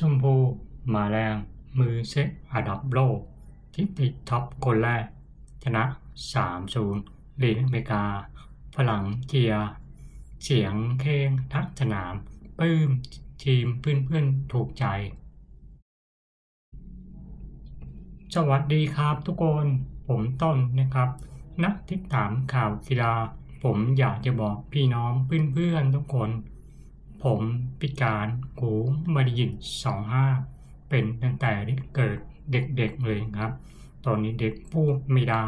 ชมพูมาแรง มือเซ็ตอันดับโลก ที่ติดท็อปคนแรก ชนะ 3-0ลีกอเมริกา ฝรั่งเกีย เสียงเพลงทักสนามปื้มทีมเพื่อนๆถูกใจ สวัสดีครับทุกคน ผมต้นนะครับ นักติดตามข่าวกีฬา ผมอยากจะบอกพี่น้องเพื่อนๆทุกคน ผมพิการหูไม่ได้ยินสองห้าเป็นตั้งแต่เกิดเด็กๆเลยครับ ตอนนี้เด็กพูดไม่ได้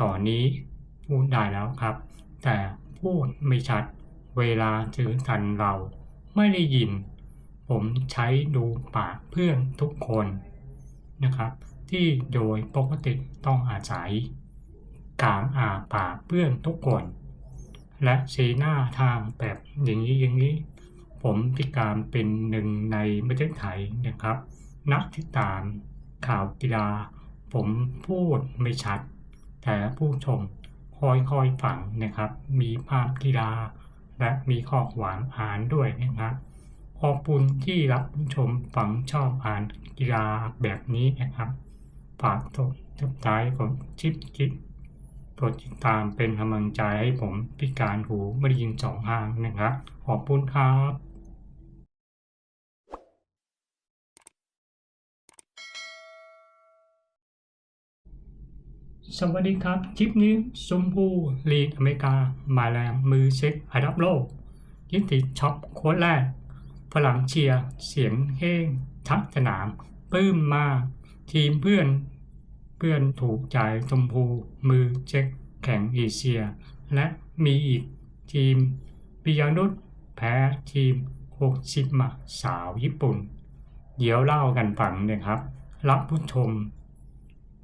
ตอนนี้พูดได้แล้วครับ แต่พูดไม่ชัด เวลาถือกันเราไม่ได้ยิน ผมใช้ดูปากเพื่อนทุกคนนะครับ ที่โดยปกติต้องอาศัยการอาปากเพื่อนทุกคน และสีหน้าทางแบบอย่างนี้อย่างนี้ ผมพิการเป็นหนึ่งในประเทศไทยนะครับ นักติดตามข่าวกีฬา ผมพูดไม่ชัด แต่ผู้ชมคอยคอยฟังนะครับ มีภาพกีฬา และมีข้อความอ่านด้วยนะครับขอบคุณที่รับชมฟังชอบอ่านกีฬาแบบนี้นะครับฝากกดติดตามกดชิปคิดกดติดตามเป็นกำลังใจให้ผมพิการหูไม่ได้ยินสองทางนะครับ ขอบคุณครับ สวัสดีครับ คลิปนี้ชมพูลีดอเมริกา มาแรงมือเช็คอันดับโลกยิติดช็อปโค้ดแรกฝรั่งเชียร์เสียงเฮ้งทักสนามปลื้มมาทีมเพื่อน เพื่อนถูกใจชมพูมือเช็คแข่งเอเชีย และมีอีกทีมปิยานุษแพ้ทีมโคชิมาสาวญี่ปุ่น เดี๋ยวเล่ากันฟังนะครับ รับผู้ชม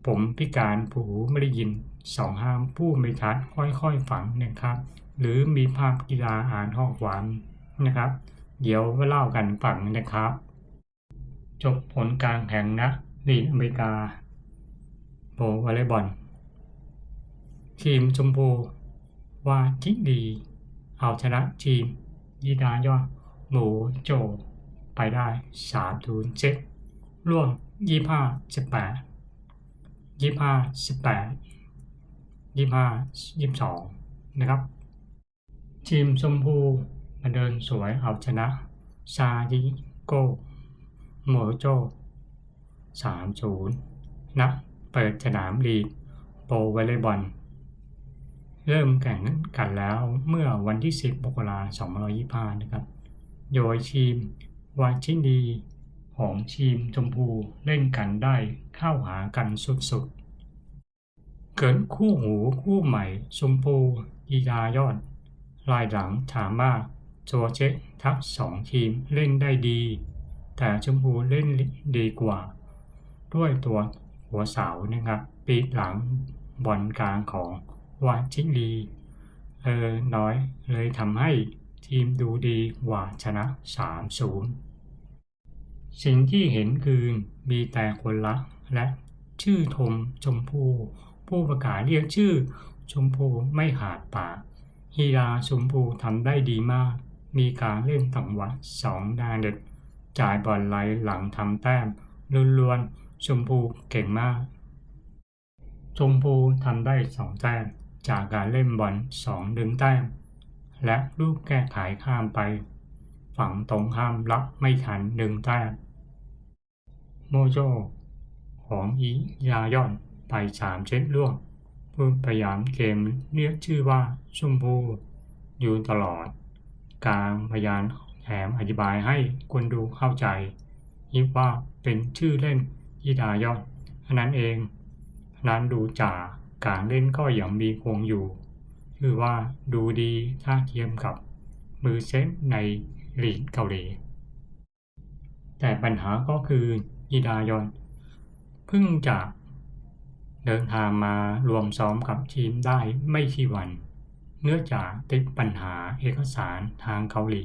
ผมพิการผูไม่ได้ยินสองห้ามผู้ไม่ชัดค่อยๆฝังนะครับ หรือมีภาพกีฬาอ่านห้องวามนะครับ เดี๋ยวเล่ากันฟังนะครับ จบผลการแข่งนะลีกอเมริกาโปรวอลเลย์บอลทีมชมพูว่าจิดี เอาชนะทีมยีดายอดหมูโจ ไปได้3ทูนเจ็ดร่วม25 18 ยี่ห้าสิบแปดยี่ห้ายี่สองนะครับ ทีมชมพูมาเดินสวยเอาชนะ ซาดิโกโมโจสามศูนย์นะเปิดสนามลีกโปรวอลเลย์บอล เริ่มแข่งกันแล้วเมื่อวันที่ 10มกราคม2525 นะครับ โดยทีมวาชินดี ของทีมชมพูเล่นกันได้เข้าหากันสุดๆ เกิดคู่หูคู่ใหม่ชมพูยียายอด ลายหลังถามว่าโจเจทักสองทีมเล่นได้ดี แต่ชมพูเล่นดีกว่า ด้วยตัวหัวเสานะครับ ปีดหลังบอลกลางของวาชิลีเออน้อยเลยทำให้ทีมดูดีกว่าชนะ 3-0 สิ่งที่เห็นคือมีแต่คนละและชื่อธมชมพูผู้ประกาศเรียกชื่อ ชมพูไม่ขาดปากฮีราชมพูทำได้ดีมาก มีการเล่นต่างวัดสองดาเด็ด จ่ายบอลไหลหลังทำแต้มล้วนๆชมพูเก่งมาก ชมพูทำได้สองแต้มจากการเล่นบอลสองดึงแต้ม และลูกแก้ไขข้ามไป ฝั่งตรงข้ามรับไม่ทันดึงแต้ม โมโจของอียายอนไปสามเซตร่วมผู้พยายามเกมเรียกชื่อว่าชมพูอยู่ตลอด การพยานแถมอธิบายให้คนดูเข้าใจยิบว่าเป็นชื่อเล่นอีดายอนอันนั้นเองนั้นดูจากการเล่นก็ยังมีคงอยู่ คือว่าดูดีถ้าเทียมกับมือเซตในลีกเกาหลีแต่ปัญหาก็คือ อีดายอนเพิ่งจะเดินทางมารวมซ้อมกับทีมได้ไม่กี่วัน เนื่องจากติดปัญหาเอกสารทางเกาหลี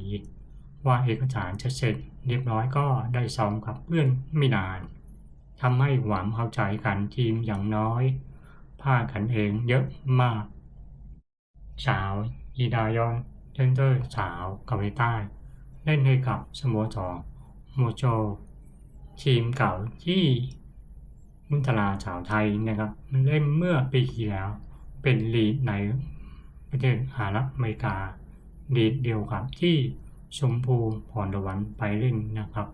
ว่าเอกสารจะเสร็จเรียบร้อยก็ได้ซ้อมกับเพื่อนไม่นานทำให้หวังเข้าใจกันทีมอย่างน้อยพลาดกันเองเยอะมาก สาวอีดายอนเซนเตอร์สาวเกาหลีใต้ เล่นให้กับสโมสรโมโจ ทีมเก่าที่มุนตราสาวไทยนะครับเล่นเมื่อปีที่แล้ว เป็นลีดในประเทศสหรัฐอเมริกาลีดเดียวกับที่ชมพูพรตะวันไปเล่นนะครับ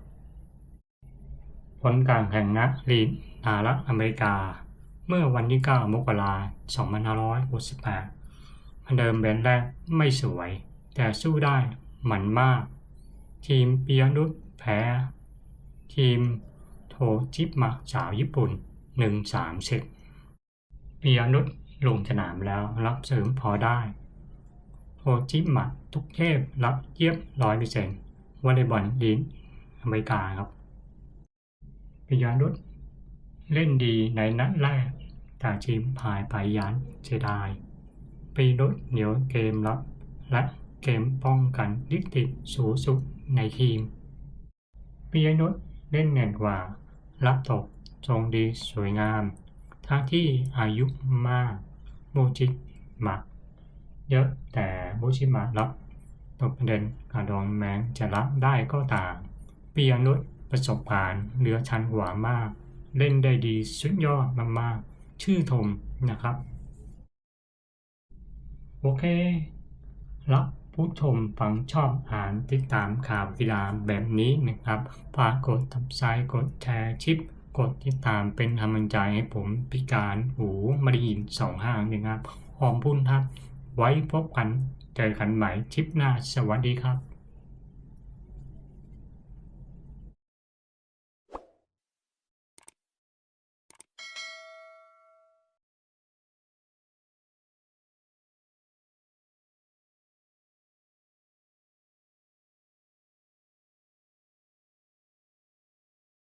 ผลการแข่งนัดลีดสหรัฐอเมริกา เมื่อวันที่ 9 มกราคม 2568มันเดิมแบนแรกไม่สวย แต่สู้ได้หมันมาก ทีมเปียนุชแพ้ ทีมโทจิมาสาวญี่ปุ่น 1-3เซตเปียนุชลงสนามแล้วรับเสริมพอได้ โทจิมะทุกเทพรับเยียบร้อยเปอร์เซ็นต์วอลเลย์บอลลีกอเมริกาครับปิยานุชเล่นดีในนัดแรกแต่ทีมพายไปยันเสียดายปีนุชเหนียวเกมรับและเกมป้องกันลิติดสูงสุดในทีมปิยนุช เล่นเน่นกว่า รับตกทรงดีสวยงาม ทั้งที่อายุมากโมจิมะเยอะแต่โมชิมะรับตกประเด็นการดองแมงจะรับได้ก็ต่างปียนุชประสบการณ์เหลือชั้นกว่ามาก เล่นได้ดีสุดยอดมากๆ ชื่อธงนะครับ โอเครับ ผู้ชมฟังชอบอ่านติดตามข่าวกีฬาแบบนี้นะครับฝากกดทับไซกดแชร์ชิป กดติดตามเป็นกำลังใจให้ผมพิการหูไม่ได้ยินสองห้างนะครับหอบคุณครับไว้พบกัน เจอกันใหม่ชิปหน้าสวัสดีครับ